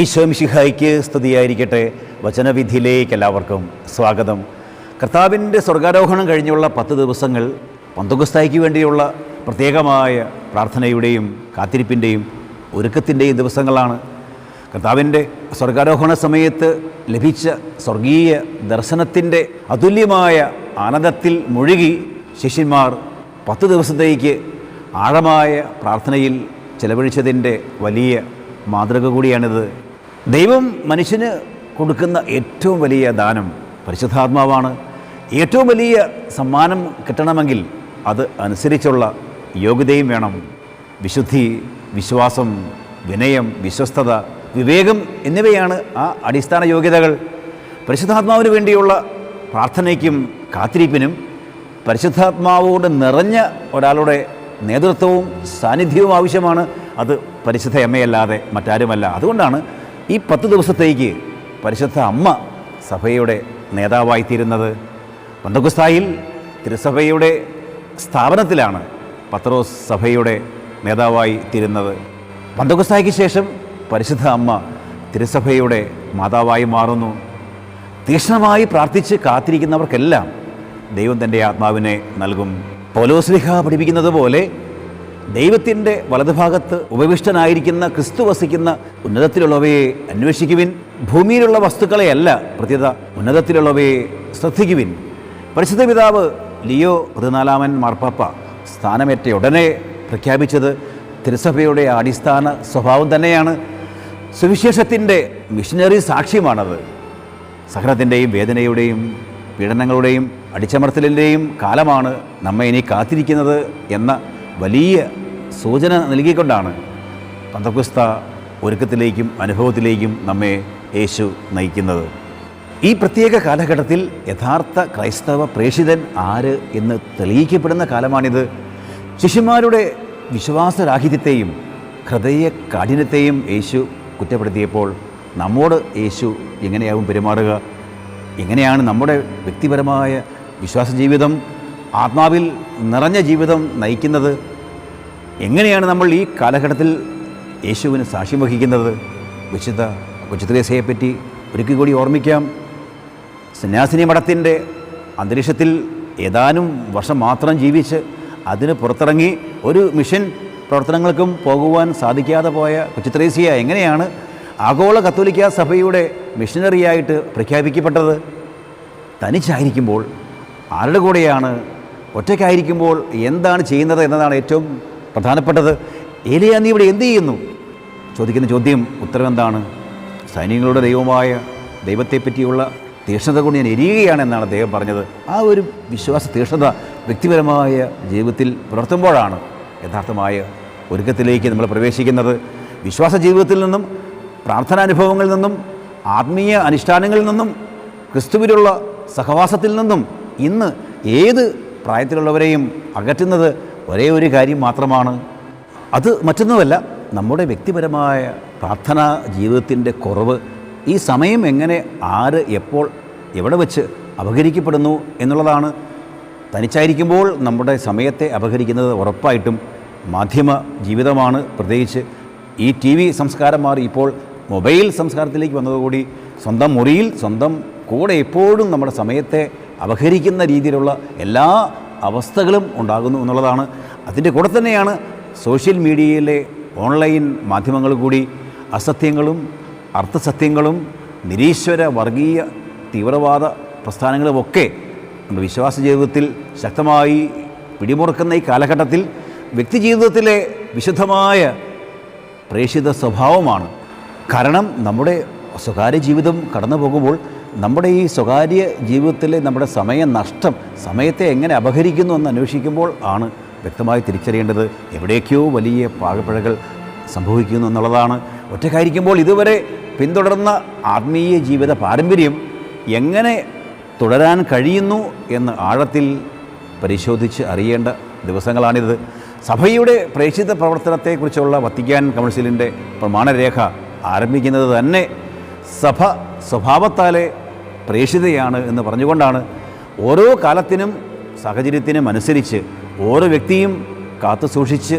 ഈശോ മിശിഹായ്ക്ക് സ്തുതിയായിരിക്കട്ടെ. വചനവിധിയിലേക്ക് എല്ലാവർക്കും സ്വാഗതം. കർത്താവിന്റെ സ്വർഗാരോഹണം കഴിഞ്ഞുള്ള പത്ത് ദിവസങ്ങൾ പന്തുഗസ്തായിക്ക് വേണ്ടിയുള്ള പ്രത്യേകമായ പ്രാർത്ഥനയുടെയും കാത്തിരിപ്പിന്റെയും ഒരുക്കത്തിന്റെയും ദിവസങ്ങളാണ്. കർത്താവിന്റെ സ്വർഗാരോഹണ സമയത്ത് ലഭിച്ച സ്വർഗീയ ദർശനത്തിന്റെ അതുല്യമായ ആനന്ദത്തിൽ മുഴുകി ശിഷ്യന്മാർ പത്ത് ദിവസത്തേക്ക് ആഴമായ പ്രാർത്ഥനയിൽ ചെലവഴിച്ചതിന്റെ വലിയ മാതൃക കൂടിയാണിത്. ദൈവം മനുഷ്യന് കൊടുക്കുന്ന ഏറ്റവും വലിയ ദാനം പരിശുദ്ധാത്മാവാണ്. ഏറ്റവും വലിയ സമ്മാനം കിട്ടണമെങ്കിൽ അത് അനുസരിച്ചുള്ള യോഗ്യതയും വേണം. വിശുദ്ധി വിശ്വാസം വിനയം വിശ്വസ്തത വിവേകം എന്നിവയാണ് ആ അടിസ്ഥാന യോഗ്യതകൾ. പരിശുദ്ധാത്മാവിന് വേണ്ടിയുള്ള പ്രാർത്ഥനയ്ക്കും കാത്തിരിപ്പിനും പരിശുദ്ധാത്മാവോട് നിറഞ്ഞ ഒരാളുടെ നേതൃത്വവും സാന്നിധ്യവും ആവശ്യമാണ്. അത് പരിശുദ്ധ അമ്മയല്ലാതെ മറ്റാരുമല്ല. അതുകൊണ്ടാണ് ഈ പത്ത് ദിവസത്തേക്ക് പരിശുദ്ധ അമ്മ സഭയുടെ നേതാവായിത്തീരുന്നത്. പന്തകുസ്തായിൽ തിരുസഭയുടെ സ്ഥാപനത്തിലാണ് പത്രോസ് സഭയുടെ നേതാവായി തീരുന്നത് പന്തകുസ്തായ്ക്ക് ശേഷം പരിശുദ്ധ അമ്മ തിരുസഭയുടെ മാതാവായി മാറുന്നു. തീക്ഷ്ണമായി പ്രാർത്ഥിച്ച് കാത്തിരിക്കുന്നവർക്കെല്ലാം ദൈവം തന്റെ ആത്മാവിനെ നൽകും. പൗലോസ്ലിഹ പഠിപ്പിക്കുന്നത് പോലെ ദൈവത്തിന്റെ വലതുഭാഗത്ത് ഉപവിഷ്ടനായിരിക്കുന്ന ക്രിസ്തു വസിക്കുന്ന ഉന്നതത്തിലുള്ളവയെ അന്വേഷിക്കുവിൻ. ഭൂമിയിലുള്ള വസ്തുക്കളെയല്ല പ്രത്യേകത ഉന്നതത്തിലുള്ളവയെ ശ്രദ്ധിക്കുവിൻ. പരിശുദ്ധ പിതാവ് ലിയോ പതിനാലാമൻ മാർപ്പാപ്പ സ്ഥാനമേറ്റ ഉടനെ പ്രഖ്യാപിച്ചത് തിരുസഭയുടെ അടിസ്ഥാന സ്വഭാവം തന്നെയാണ്. സുവിശേഷത്തിന്റെ മിഷനറി സാക്ഷ്യമാണത്. സഹനത്തിന്റെയും വേദനയുടെയും പീഡനങ്ങളുടെയും അടിച്ചമർത്തലിന്റെയും കാലമാണ് നമ്മെ ഇനി കാത്തിരിക്കുന്നത് എന്ന വലിയ സൂചന നൽകിക്കൊണ്ടാണ് പന്തക്കുസ്ത ഒരുക്കത്തിലേക്കും അനുഭവത്തിലേക്കും നമ്മെ യേശു നയിക്കുന്നത്. ഈ പ്രത്യേക കാലഘട്ടത്തിൽ യഥാർത്ഥ ക്രൈസ്തവ പ്രേഷിതൻ ആര് എന്ന് തെളിയിക്കപ്പെടുന്ന കാലമാണിത്. ശിശുമാരുടെ വിശ്വാസരാഹിത്യത്തെയും ഹൃദയ കാഠിന്യത്തെയും യേശു കുറ്റപ്പെടുത്തിയപ്പോൾ നമ്മോട് യേശു എങ്ങനെയാവും പെരുമാറുക? എങ്ങനെയാണ് നമ്മുടെ വ്യക്തിപരമായ വിശ്വാസ ജീവിതം ആത്മാവിൽ നിറഞ്ഞ ജീവിതം നയിക്കുന്നത് എങ്ങനെയാണ് നമ്മൾ ഈ കാലഘട്ടത്തിൽ യേശുവിന് സാക്ഷ്യം വഹിക്കുന്നത്? വിശുദ്ധ കൊച്ചുത്രേസയെപ്പറ്റി ഒരിക്കൽ കൂടി ഓർമ്മിക്കാം. സന്യാസിനി മഠത്തിന്റെ അന്തരീക്ഷത്തിൽ ഏതാനും വർഷം മാത്രം ജീവിച്ച് അതിന് പുറത്തിറങ്ങി ഒരു മിഷൻ പ്രവർത്തനങ്ങൾക്കും പോകുവാൻ സാധിക്കാതെ പോയ കൊച്ചുത്രേസ്യ എങ്ങനെയാണ് ആഗോള കത്തോലിക്ക സഭയുടെ മിഷനറിയായിട്ട് പ്രഖ്യാപിക്കപ്പെട്ടത്? തനിച്ചായിരിക്കുമ്പോൾ ആരുടെ കൂടെയാണ് ഒറ്റയ്ക്കായിരിക്കുമ്പോൾ എന്താണ് ചെയ്യുന്നത് എന്നതാണ് ഏറ്റവും പ്രധാനപ്പെട്ടത്. ഏലിയ നീ ഇവിടെ എന്ത് ചെയ്യുന്നു? ചോദിക്കുന്ന ചോദ്യം ഉത്തരം എന്താണ്? സൈനികങ്ങളുടെ ദൈവമായ ദൈവത്തെപ്പറ്റിയുള്ള തീക്ഷ്ണത കൊണ്ട് ഞാൻ എരിയുകയാണ് എന്നാണ് അദ്ദേഹം പറഞ്ഞത്. ആ ഒരു വിശ്വാസ തീക്ഷ്ണത വ്യക്തിപരമായ ജീവിതത്തിൽ പുലർത്തുമ്പോഴാണ് യഥാർത്ഥമായ ഒരുക്കത്തിലേക്ക് നമ്മൾ പ്രവേശിക്കുന്നത്. വിശ്വാസ ജീവിതത്തിൽ നിന്നും പ്രാർത്ഥനാനുഭവങ്ങളിൽ നിന്നും ആത്മീയ അനുഷ്ഠാനങ്ങളിൽ നിന്നും ക്രിസ്തുവിലുള്ള സഹവാസത്തിൽ നിന്നും ഇന്ന് ഏത് പ്രായത്തിലുള്ളവരെയും അകറ്റുന്നത് ഒരേ ഒരു കാര്യം മാത്രമാണ്. അത് മറ്റൊന്നുമല്ല നമ്മുടെ വ്യക്തിപരമായ പ്രാർത്ഥനാ ജീവിതത്തിന്റെ കുറവ് ഈ സമയം എങ്ങനെ ആര് എപ്പോൾ എവിടെ വെച്ച് അപഹരിക്കപ്പെടുന്നു എന്നുള്ളതാണ്. തനിച്ചായിരിക്കുമ്പോൾ നമ്മുടെ സമയത്തെ അപഹരിക്കുന്നത് ഉറപ്പായിട്ടും മാധ്യമ ജീവിതമാണ്. പ്രത്യേകിച്ച് ഈ ടി വി സംസ്കാരം മാറി ഇപ്പോൾ മൊബൈൽ സംസ്കാരത്തിലേക്ക് വന്നതുകൂടി സ്വന്തം മുറിയിൽ സ്വന്തം കൂടെ എപ്പോഴും നമ്മുടെ സമയത്തെ അപഹരിക്കുന്ന രീതിയിലുള്ള എല്ലാ അവസ്ഥകളും ഉണ്ടാകുന്നു എന്നുള്ളതാണ്. അതിന്റെ കൂടെ തന്നെയാണ് സോഷ്യൽ മീഡിയയിലെ ഓൺലൈൻ മാധ്യമങ്ങൾ കൂടി അസത്യങ്ങളും അർത്ഥസത്യങ്ങളും നിരീശ്വര വർഗീയ തീവ്രവാദ പ്രസ്ഥാനങ്ങളുമൊക്കെ നമ്മുടെ വിശ്വാസ ജീവിതത്തിൽ ശക്തമായി പിടിമുറുക്കുന്ന ഈ കാലഘട്ടത്തിൽ വ്യക്തിജീവിതത്തിലെ വിശുദ്ധമായ പ്രേക്ഷിത സ്വഭാവമാണ്. കാരണം നമ്മുടെ സ്വകാര്യ ജീവിതം കടന്നു പോകുമ്പോൾ നമ്മുടെ ഈ സ്വകാര്യ ജീവിതത്തിലെ നമ്മുടെ സമയ നഷ്ടം സമയത്തെ എങ്ങനെ അപഹരിക്കുന്നു എന്ന് അന്വേഷിക്കുമ്പോൾ ആണ് വ്യക്തമായി തിരിച്ചറിയേണ്ടത് എവിടേക്കോ വലിയ പാകപ്പിഴകൾ സംഭവിക്കുന്നു എന്നുള്ളതാണ്. ഒറ്റക്കായിരിക്കുമ്പോൾ ഇതുവരെ പിന്തുടർന്ന ആത്മീയ ജീവിത പാരമ്പര്യം എങ്ങനെ തുടരാൻ കഴിയുന്നു എന്ന് ആഴത്തിൽ പരിശോധിച്ച് അറിയേണ്ട ദിവസങ്ങളാണിത്. സഭയുടെ പ്രേക്ഷിത പ്രവർത്തനത്തെക്കുറിച്ചുള്ള വത്തിക്കാൻ കൗൺസിലിന്റെ പ്രമാണരേഖ ആരംഭിക്കുന്നത് തന്നെ സഭ സ്വഭാവത്താലെ പ്രേക്ഷിതയാണ് എന്ന് പറഞ്ഞുകൊണ്ടാണ് ഓരോ കാലത്തിനും സാഹചര്യത്തിനും അനുസരിച്ച് ഓരോ വ്യക്തിയും കാത്തു സൂക്ഷിച്ച്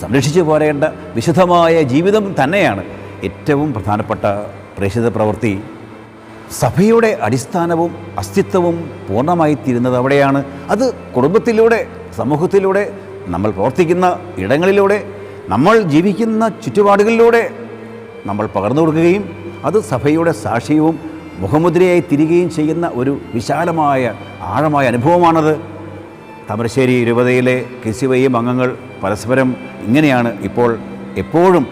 സംരക്ഷിച്ചു പോരേണ്ട വിശുദ്ധമായ ജീവിതം തന്നെയാണ് ഏറ്റവും പ്രധാനപ്പെട്ട പ്രേക്ഷിത പ്രവൃത്തി. സഭയുടെ അടിസ്ഥാനവും അസ്തിത്വവും പൂർണമായി തീരുന്നത് അവിടെയാണ്. അത് കുടുംബത്തിലൂടെ സമൂഹത്തിലൂടെ നമ്മൾ പ്രവർത്തിക്കുന്ന ഇടങ്ങളിലൂടെ നമ്മൾ ജീവിക്കുന്ന ചുറ്റുപാടുകളിലൂടെ നമ്മൾ പകർന്നു കൊടുക്കുകയും അത് സഭയുടെ സാക്ഷ്യവും മുഖമുദ്രയായി തിരികുകയും ചെയ്യുന്ന ഒരു വിശാലമായ ആഴമായ അനുഭവമാണത്. താമരശ്ശേരി രൂപതയിലെ കിസിവയും അംഗങ്ങൾ പരസ്പരം ഇങ്ങനെയാണ് ഇപ്പോൾ എപ്പോഴും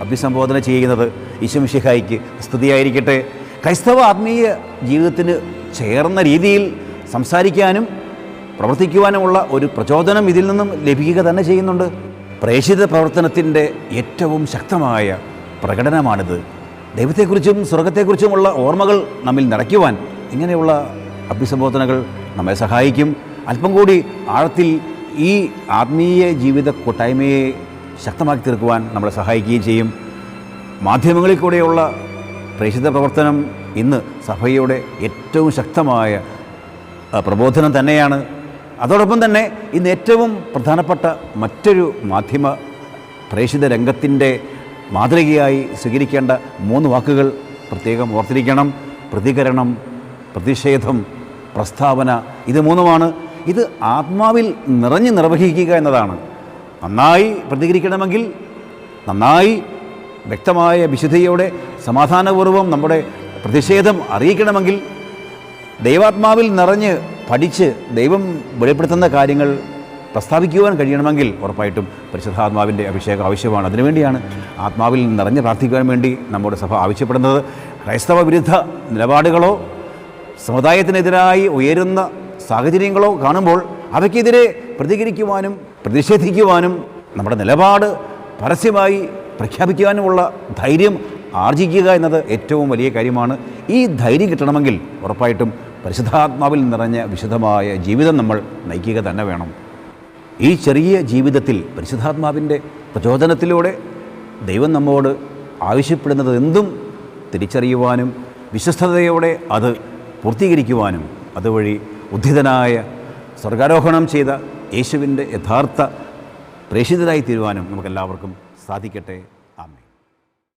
അഭിസംബോധന ചെയ്യുന്നത്. ഈശ്വമിഷിഹായിക്ക് സ്തുതിയായിരിക്കട്ടെ. ക്രൈസ്തവ ആത്മീയ ജീവിതത്തിന് ചേർന്ന രീതിയിൽ സംസാരിക്കാനും പ്രവർത്തിക്കുവാനുമുള്ള ഒരു പ്രചോദനം ഇതിൽ നിന്നും ലഭിക്കുക തന്നെ ചെയ്യുന്നുണ്ട്. പ്രേഷിത പ്രവർത്തനത്തിന്റെ ഏറ്റവും ശക്തമായ പ്രകടനമാണിത്. ദൈവത്തെക്കുറിച്ചും സ്വർഗത്തെക്കുറിച്ചുമുള്ള ഓർമ്മകൾ നമ്മിൽ നിറയ്ക്കുവാൻ ഇങ്ങനെയുള്ള അഭിസംബോധനകൾ നമ്മെ സഹായിക്കും. അല്പം കൂടി ആഴത്തിൽ ഈ ആത്മീയ ജീവിത കൂട്ടായ്മയെ ശക്തമാക്കി തീർക്കുവാൻ നമ്മളെ സഹായിക്കുകയും ചെയ്യും. മാധ്യമങ്ങളിൽ കൂടെയുള്ള പ്രേക്ഷിത പ്രവർത്തനം ഇന്ന് സഭയുടെ ഏറ്റവും ശക്തമായ പ്രബോധനം തന്നെയാണ്. അതോടൊപ്പം തന്നെ ഇന്ന് ഏറ്റവും പ്രധാനപ്പെട്ട മറ്റൊരു മാധ്യമ പ്രേക്ഷിത രംഗത്തിന്റെ മാതൃകയായി സ്വീകരിക്കേണ്ട മൂന്ന് വാക്കുകൾ പ്രത്യേകം ഓർത്തിരിക്കണം. പ്രതികരണം പ്രതിഷേധം പ്രസ്താവന ഇത് മൂന്നുമാണ്. ഇത് ആത്മാവിൽ നിറഞ്ഞു നിർവഹിക്കുക എന്നതാണ്. നന്നായി പ്രതികരിക്കണമെങ്കിൽ നന്നായി വ്യക്തമായ വിശുദ്ധിയോടെ സമാധാനപൂർവം നമ്മുടെ പ്രതിഷേധം അറിയിക്കണമെങ്കിൽ ദൈവാത്മാവിൽ നിറഞ്ഞ് പഠിച്ച് ദൈവം വെളിപ്പെടുത്തുന്ന കാര്യങ്ങൾ പ്രസ്താവിക്കുവാൻ കഴിയണമെങ്കിൽ ഉറപ്പായിട്ടും പരിശുദ്ധാത്മാവിന്റെ അഭിഷേകം ആവശ്യമാണ്. അതിനുവേണ്ടിയാണ് ആത്മാവിൽ നിറഞ്ഞ് പ്രാർത്ഥിക്കുവാൻ വേണ്ടി നമ്മുടെ സഭ ആവശ്യപ്പെടുന്നത്. ക്രൈസ്തവ വിരുദ്ധ നിലപാടുകളോ സമുദായത്തിനെതിരായി ഉയരുന്ന സാഹചര്യങ്ങളോ കാണുമ്പോൾ അവയ്ക്കെതിരെ പ്രതികരിക്കുവാനും പ്രതിഷേധിക്കുവാനും നമ്മുടെ നിലപാട് പരസ്യമായി പ്രഖ്യാപിക്കുവാനുമുള്ള ധൈര്യം ആർജിക്കുക എന്നത് ഏറ്റവും വലിയ കാര്യമാണ്. ഈ ധൈര്യം കിട്ടണമെങ്കിൽ ഉറപ്പായിട്ടും പരിശുദ്ധാത്മാവിൽ നിറഞ്ഞ വിശുദ്ധമായ ജീവിതം നമ്മൾ നയിക്കുക തന്നെ വേണം. ഈ ചെറിയ ജീവിതത്തിൽ പരിശുദ്ധാത്മാവിന്റെ പ്രചോദനത്തിലൂടെ ദൈവം നമ്മോട് ആവശ്യപ്പെടുന്നത് എന്തും തിരിച്ചറിയുവാനും വിശ്വസ്തയോടെ അത് പൂർത്തീകരിക്കുവാനും അതുവഴി ഉദ്ധിതനായ സ്വർഗാരോഹണം ചെയ്ത യേശുവിന്റെ യഥാർത്ഥ പ്രേക്ഷിതരായി തീരുവാനും നമുക്കെല്ലാവർക്കും സാധിക്കട്ടെ.